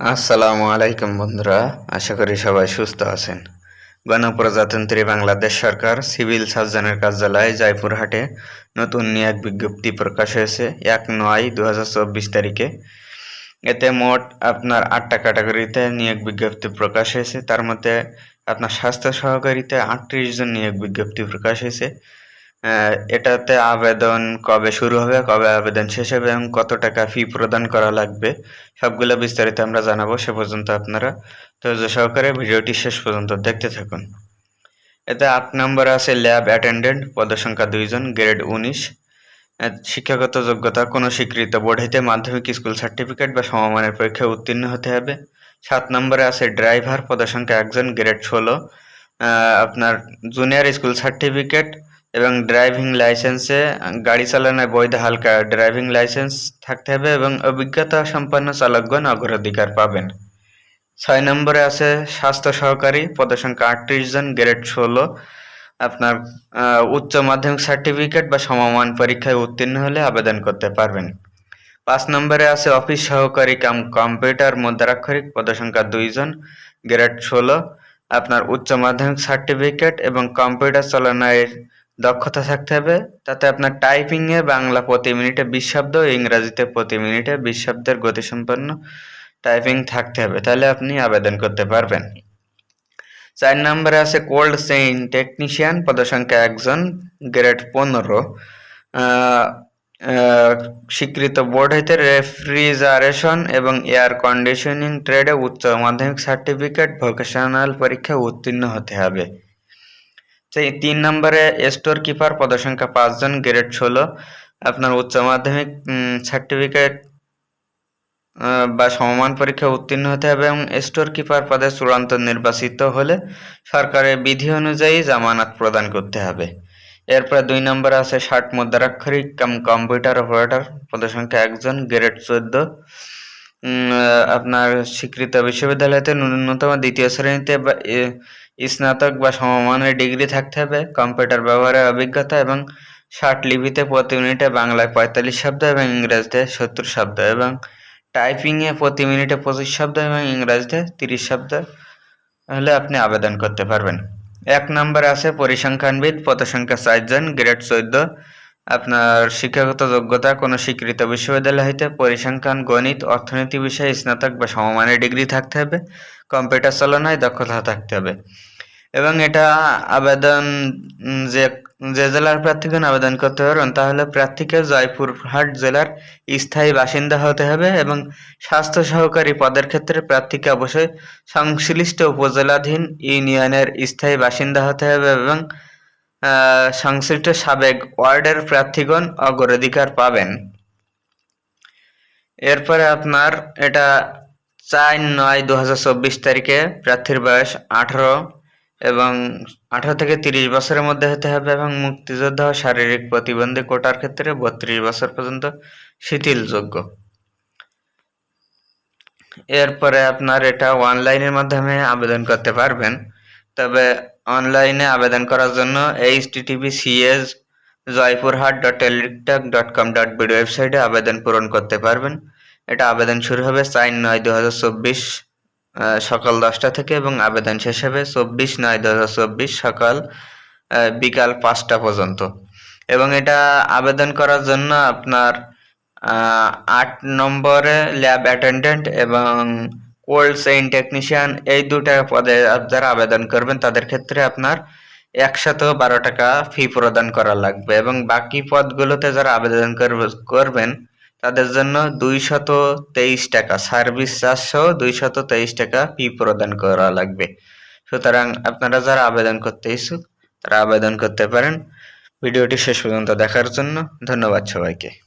আসসালামু আলাইকুম বন্ধুরা, আশা করি সবাই সুস্থ আছেন। গণপ্রজাতন্ত্রী বাংলাদেশ সরকার সিভিল সার্জনের কার্যালয় জয়পুরহাটে নতুন নিয়োগ বিজ্ঞপ্তি প্রকাশ হয়েছে এক নয় দু তারিখে। এতে মোট আপনার আটটা ক্যাটাগরিতে নিয়োগ বিজ্ঞপ্তি প্রকাশ হয়েছে। তার মধ্যে আপনার স্বাস্থ্য সহকারীতে আটত্রিশ জন নিয়োগ বিজ্ঞপ্তি প্রকাশ হয়েছে। এটাতে আবেদন কবে শুরু হবে, কবে আবেদন শেষ হবে এবং কত টাকা ফি প্রদান করা লাগবে, সবগুলো বিস্তারিত আমরা জানাব সে পর্যন্ত আপনারা ধৈর্য সহকারে ভিডিওটি শেষ পর্যন্ত দেখতে থাকুন। এতে আট নম্বর আছে ল্যাব অ্যাটেন্ডেন্ট পদসংখ্যা দুইজন গ্রেড উনিশ। শিক্ষাগত যোগ্যতা, কোনো স্বীকৃত বোর্ড হইতে মাধ্যমিক স্কুল সার্টিফিকেট বা সমমানের পরীক্ষায় উত্তীর্ণ হতে হবে। সাত নম্বরে আছে ড্রাইভার পদসংখ্যা একজন, গ্রেড ষোলো। আপনার জুনিয়র স্কুল সার্টিফিকেট এবং ড্রাইভিং লাইসেন্সে গাড়ি চালানোর বৈধ হালকা ড্রাইভিং লাইসেন্স থাকতে হবে এবং অভিজ্ঞতা সম্পন্ন চালকগণ অগ্রাধিকার পাবেন। ছয় নম্বরে আছে স্বাস্থ্য সহকারী পদসংখ্যা আটত্রিশ জন গ্রেড ষোলো। আপনার উচ্চ মাধ্যমিক সার্টিফিকেট বা সমমান পরীক্ষায় উত্তীর্ণ হলে আবেদন করতে পারবেন। পাঁচ নম্বরে আছে অফিস সহকারী কাম, কম্পিউটার মুদ্রাক্ষরিক পদসংখ্যা দুইজন গ্রেড ষোলো। আপনার উচ্চ মাধ্যমিক সার্টিফিকেট এবং কম্পিউটার চালানোর দক্ষতা থাকতে হবে। তাতে আপনার টাইপিংয়ে বাংলা প্রতি মিনিটে বিশ শব্দ, ইংরাজিতে প্রতি মিনিটে বিশ শব্দের গতিসম্পন্ন টাইপিং থাকতে হবে। তাহলে আপনি আবেদন করতে পারবেন। চার নম্বরে আছে কোল্ড চেইন টেকনিশিয়ান পদসংখ্যা একজন গ্রেড পনেরো। স্বীকৃত বোর্ড হইতে রেফ্রিজারেশন এবং এয়ার কন্ডিশনিং ট্রেডে উচ্চ মাধ্যমিক সার্টিফিকেট ভোকেশনাল পরীক্ষায় উত্তীর্ণ হতে হবে। তিন নম্বরে স্টোর কিপার পদসংখ্যা পাঁচজন গ্রেড ষোলো। আপনার উচ্চ মাধ্যমিক সার্টিফিকেট বা সমমান পরীক্ষায় উত্তীর্ণ হতে হবে এবং স্টোর কিপার পদে চূড়ান্ত নির্বাচিত হলে সরকারের বিধি অনুযায়ী জামানত প্রদান করতে হবে। এরপরে দুই নম্বরে আছে ষাট মুদ্রাক্ষরিক, কাম কম্পিউটার অপারেটর পদসংখ্যা একজন গ্রেড চোদ্দ। আপনার স্বীকৃত বিশ্ববিদ্যালয়তে ন্যূনতম দ্বিতীয় শ্রেণীতে বা স্নাতক বা সমমানের ডিগ্রি থাকতে হবে, কম্পিউটার ব্যবহারের অভিজ্ঞতা এবং ষাট লিপিতে প্রতি মিনিটে বাংলায় পঁয়তাল্লিশ শব্দ এবং ইংরেজিতে সত্তর শব্দ এবং টাইপিংয়ে প্রতি মিনিটে পঁচিশ শব্দ এবং ইংরেজিতে তিরিশ শব্দ হলে আপনি আবেদন করতে পারবেন। এক নম্বর আছে পরিসংখ্যানবিদ পদসংখ্যা চারজন, গ্রেড চোদ্দ আপনার শিক্ষাগত যোগ্যতা কোনো স্বীকৃত বিশ্ববিদ্যালয় হইতে পরিসংখ্যান, গণিত, অর্থনীতি বিষয়ে স্নাতক বা সমমানের ডিগ্রি থাকতে হবে, কম্পিউটার চালনায় দক্ষতা থাকতে হবে। এবং এটা আবেদন যে যে জেলার প্রার্থীগণ আবেদন করতে পারবেন তাহলে প্রার্থীকে জয়পুরহাট জেলার স্থায়ী বাসিন্দা হতে হবে এবং স্বাস্থ্য সহকারী পদের ক্ষেত্রে প্রার্থীকে অবশ্যই সংশ্লিষ্ট উপজেলাধীন ইউনিয়নের স্থায়ী বাসিন্দা হতে হবে এবং সংশ্লিষ্ট সাবেক ওয়ার্ডের প্রার্থীগণ অগ্রাধিকার পাবেন। এরপরে আপনার এটা চার নয় দু হাজার তারিখে প্রার্থীর বয়স আঠারো এবং আঠারো থেকে তিরিশ বছরের মধ্যে হতে হবে এবং মুক্তিযোদ্ধা ও শারীরিক প্রতিবন্ধী কোটার ক্ষেত্রে বত্রিশ বছর পর্যন্ত শিথিলযোগ্য। এরপরে আপনার এটা অনলাইনের মাধ্যমে আবেদন করতে পারবেন। তবে অনলাইনে আবেদন করার জন্য HTTP CS Joypurhat dot Teletalk dot com dot BD ওয়েবসাইটে আবেদন পূরণ করতে পারবেন। এটা আবেদন শুরু হবে চার নয় দু হাজার চব্বিশ সকাল দশটা থেকে এবং আবেদন শেষ হবে চব্বিশ নয় দু হাজার চব্বিশ সকাল বিকাল পাঁচটা পর্যন্ত। এবং এটা আবেদন করার জন্য আপনার আট নম্বরে ল্যাব অ্যাটেন্ডেন্ট এবং কোল্ড চেইন টেকনিশিয়ান এই দুটা পদে যারা আবেদন করবেন, তাদের ক্ষেত্রে আপনার একশত বারো টাকা ফি প্রদান করা লাগবে এবং বাকি পদগুলোতে যারা আবেদন করবে- করবেন, তাদের জন্য দুইশত তেইশ টাকা সার্ভিস চার্জ সহ দুইশত তেইশ টাকা ফি প্রদান করা লাগবে। সুতরাং আপনারা যারা আবেদন করতে ইচ্ছুক, তারা আবেদন করতে পারেন। ভিডিওটি শেষ পর্যন্ত দেখার জন্য ধন্যবাদ সবাইকে।